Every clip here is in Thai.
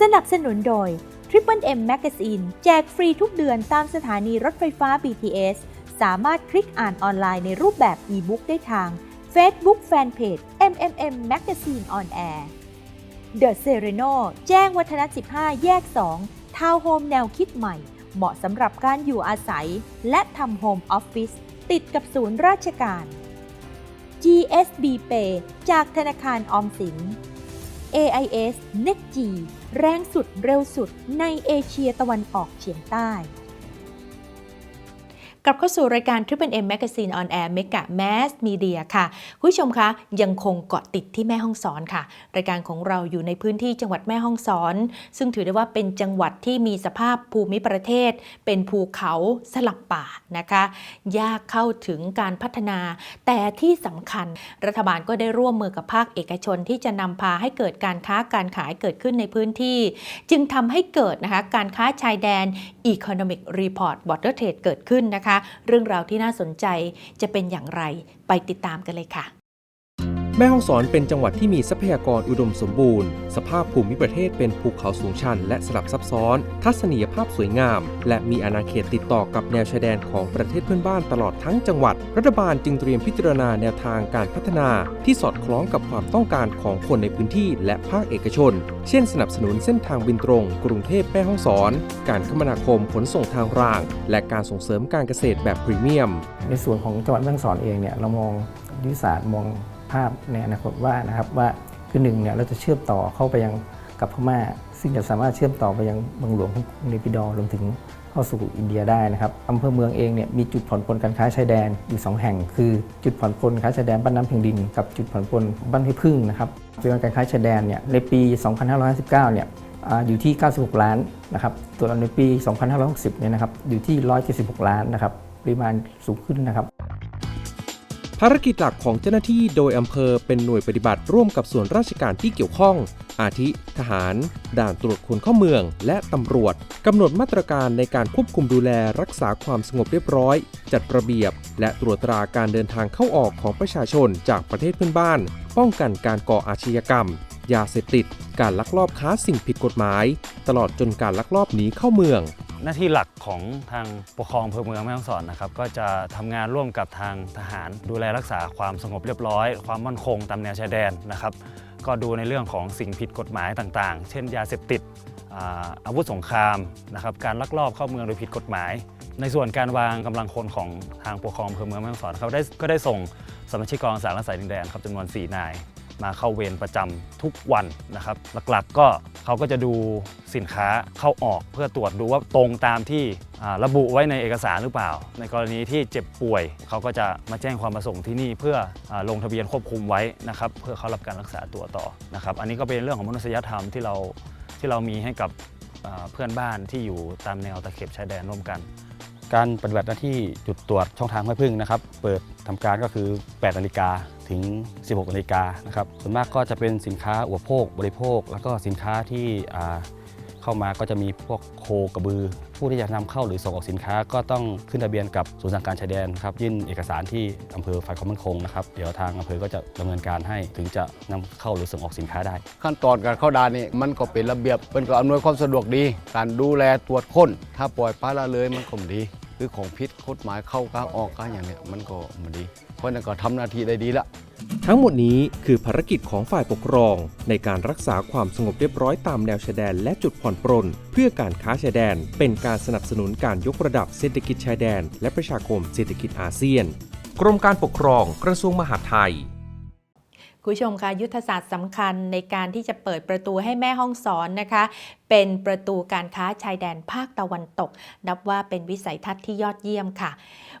สนับสนุนโดย Triple M Magazine แจกฟรีทุกเดือนตามสถานีรถไฟฟ้า BTS สามารถคลิกอ่านออนไลน์ในรูปแบบ e-book ได้ทาง Facebook Fanpage MMM Magazine on Air The Sereno แจ้งวัฒนะ 15 แยก 2 ทาวน์โฮมแนวคิดใหม่ เหมาะสำหรับการอยู่อาศัย และทำโฮมออฟฟิศติดกับศูนย์ราชการ GSB Pay จากธนาคารออมสิน AIS NetG แรงสุดเร็วสุดในเอเชียตะวันออกเฉียงใต้ กลับเข้าสู่รายการ Triple M Magazine on Air Mega Mass Media ค่ะคุณผู้ชมคะยังคงเกาะติดที่แม่ห้องสอนค่ะ รายการของเราอยู่ในพื้นที่จังหวัดแม่ห้องสอน ซึ่งถือได้ว่าเป็นจังหวัดที่มีสภาพภูมิประเทศ เป็นภูเขาสลับป่านะคะ ยากเข้าถึงการพัฒนา แต่ที่สำคัญรัฐบาลก็ได้ร่วมมือกับภาคเอกชนที่จะนำพาให้เกิดการค้าการขายเกิดขึ้นในพื้นที่ จึงทำให้เกิดนะคะการค้าชายแดน Economic Report Border Trade เกิดขึ้นนะคะเรื่องราวที่น่าสนใจจะเป็นอย่างไรไปติดตามกันเลยค่ะ แม่ฮ่องสอนเป็นจังหวัดที่มีทรัพยากรอุดมสมบูรณ์ สภาพภูมิประเทศเป็นภูเขาสูงชัน และสลับซับซ้อน ทัศนียภาพสวยงาม และมีอาณาเขตติดต่อกับแนวชายแดนของประเทศเพื่อนบ้านตลอดทั้งจังหวัด รัฐบาลจึงเตรียมพิจารณาแนวทางการพัฒนาที่สอดคล้องกับความต้องการของคนในพื้นที่และภาคเอกชน เช่น สนับสนุนเส้นทางบินตรง กรุงเทพแม่ฮ่องสอน การคมนาคมขนส่งทางราง และการส่งเสริมการเกษตรแบบพรีเมียม ในส่วนของจังหวัดแม่ฮ่องสอนเองเนี่ยเรามองยุทธศาสตร์มอง ภาพในอนาคตว่านะครับว่าคือหนึ่งเนี่ยเราจะเชื่อมต่อเข้าไปยังกับพม่า ซึ่งจะสามารถเชื่อมต่อไปยังเมืองหลวงของเนปิดอร์รวมถึงเข้าสู่อินเดียได้นะครับอำเภอเมืองเองเนี่ยมีจุดผ่อนปลนการค้าชายแดนอยู่สองแห่ง คือจุดผ่อนปลนค้าชายแดนบ้านน้ำเพียงดิน กับจุดผ่อนปลนบ้านห้พึ่งนะครับจำนวนการค้าชายแดนเนี่ยในปี 2559 เนี่ยอยู่ที่ 96 ล้านนะครับตัวนในปี 2560 เนี่ยนะครับอยู่ที่ 176 ล้านนะครับปริมาณสูงขึ้นนะครับ ภารกิจหลักของเจ้าหน้าที่โดยอำเภอเป็นหน่วยปฏิบัติร่วมกับส่วนราชการที่เกี่ยวข้อง อาทิ ทหาร ด่านตรวจคนเข้าเมือง และตำรวจกำหนดมาตรการในการควบคุมดูแลรักษาความสงบเรียบร้อย จัดระเบียบ และตรวจตราการเดินทางเข้าออกของประชาชนจากประเทศเพื่อนบ้าน ป้องกันการก่ออาชญากรรม ยาเสพติด การลักลอบค้าสิ่งผิดกฎหมาย ตลอดจนการลักลอบหนีเข้าเมือง หน้าที่หลักของทางปกครองอำเภอเมืองแม่ฮ่องสอนนะครับก็จะทำงานร่วมกับทางทหาร ดูแลรักษาความสงบเรียบร้อย ความมั่นคงตามแนวชายแดนนะครับ ก็ดูในเรื่องของสิ่งผิดกฎหมายต่างๆ เช่น ยาเสพติดอาวุธสงครามนะครับการลักลอบเข้าเมืองโดยผิดกฎหมาย ในส่วนการวางกำลังคนของทางปกครองอำเภอเมืองแม่ฮ่องสอนครับได้ก็ได้ส่งสมาชิกกองสารักษาดินแดนครับจำนวน 4 นาย มาเข้าเวรประจำทุกวันนะครับ หลักๆก็เขาก็จะดูสินค้าเข้าออกเพื่อตรวจดูว่าตรงตามที่ระบุไว้ในเอกสารหรือเปล่า ในกรณีที่เจ็บป่วย เขาก็จะมาแจ้งความประสงค์ที่นี่เพื่ออลงทะเบียนควบคุมไว้นะครับเพื่อเขารับการรักษาตัวต่อนะครับ อันนี้ก็เป็นเรื่องของมนุษยธรรมที่เราที่เรามีให้กับเพื่อนบ้านที่อยู่ตามแนวตะเข็บชายแดนร่วมกัน การปฏิบัติหน้าที่จุดตรวจช่องทางห้วยพึ่งนะครับ เปิดทำการก็คือ 8 นาฬิกาถึง 16 นาฬิกานะครับ ส่วนมากก็จะเป็นสินค้าอุปโภคบริโภค แล้วก็สินค้าที่เข้ามาก็จะมีพวกโคกระบือ ผู้ที่จะนำเข้าหรือส่งออกสินค้าก็ต้องขึ้นทะเบียนกับศูนย์สั่งการชายแดนครับยื่นเอกสารที่อำเภอฝ่ายความมั่นคงนะครับเดี๋ยวทางอำเภอก็จะดำเนินการให้ถึงจะนำเข้าหรือส่งออกสินค้าได้ ขั้นตอนการเข้าด่านนี่มันก็เป็นระเบียบเป็นก็อำนวยความสะดวกดี การดูแลตรวจค้น ถ้าปล่อยปละละเลยมันก็ไม่ดี คือของพิษกฎหมายเข้าก้าออกก้าอย่างเนี้ยมันก็ไม่ดี เพราะนั้นก็ทำหน้าที่ได้ดีละทั้งหมดนี้คือภารกิจของฝ่ายปกครอง ในการรักษาความสงบเรียบร้อยตามแนวชายแดน และจุดผ่อนปรนเพื่อการค้าชายแดน เป็นการสนับสนุนการยกระดับเศรษฐกิจชายแดน และประชาคมเศรษฐกิจอาเซียน กรมการปกครองกระทรวงมหาดไทยคุณผู้ชมคะยุทธศาสตร์สำคัญในการที่จะเปิดประตูให้แม่ห้องสอนนะคะ เป็นประตูการค้าชายแดนภาคตะวันตก นับว่าเป็นวิสัยทัศน์ที่ยอดเยี่ยมค่ะ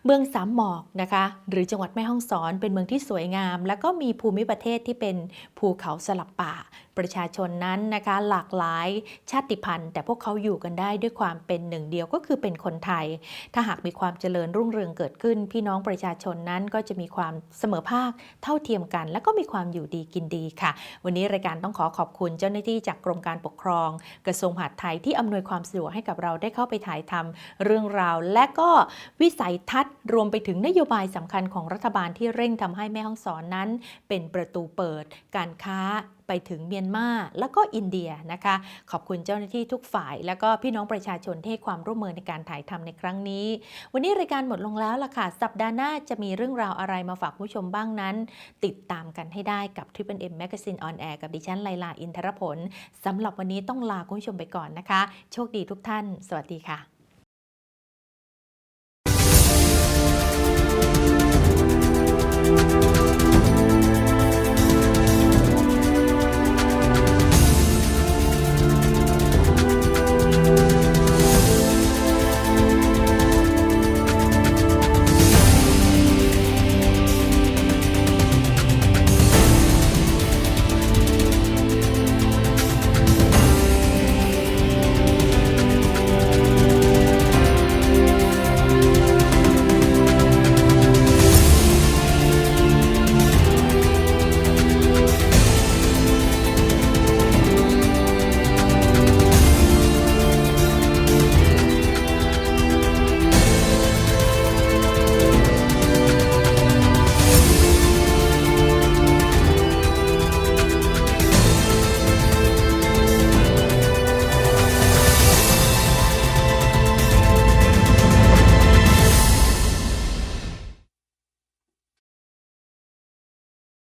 เมืองสามหมอกนะคะ หรือจังหวัดแม่ฮ่องสอนเป็นเมืองที่สวยงาม และก็มีภูมิประเทศที่เป็นภูเขาสลับป่า ประชาชนนั้นนะคะ หลากหลายชาติพันธุ์ แต่พวกเขาอยู่กันได้ด้วยความเป็นหนึ่งเดียวก็คือเป็นคนไทย ถ้าหากมีความเจริญรุ่งเรืองเกิดขึ้น พี่น้องประชาชนนั้นก็จะมีความเสมอภาคเท่าเทียมกัน และก็มีความอยู่ดีกินดีค่ะ วันนี้รายการต้องขอขอบคุณเจ้าหน้าที่จากกรมการปกครองกระทรวงมหาดไทยที่อำนวยความสะดวกให้กับเราได้เข้าไปถ่ายทำเรื่องราว และก็วิสัยทัศน์รวมไปถึงนโยบายสำคัญของรัฐบาลที่เร่งทำให้แม่ฮ่องสอนนั้น เป็นประตูเปิด การค้า ไปถึงเมียนมาแล้วก็อินเดียนะคะ ขอบคุณเจ้าหน้าที่ทุกฝ่าย แล้วก็พี่น้องประชาชนที่ให้ความร่วมมือในการถ่ายทำในครั้งนี้ วันนี้รายการหมดลงแล้วล่ะค่ะ สัปดาห์หน้าจะมีเรื่องราวอะไรมาฝากผู้ชมบ้างนั้น ติดตามกันให้ได้กับ Triple M Magazine on Air กับดิฉันไลลาอินทรผลสำหรับวันนี้ต้องลาคุณผู้ชมไปก่อนนะคะ โชคดีทุกท่าน สวัสดีค่ะ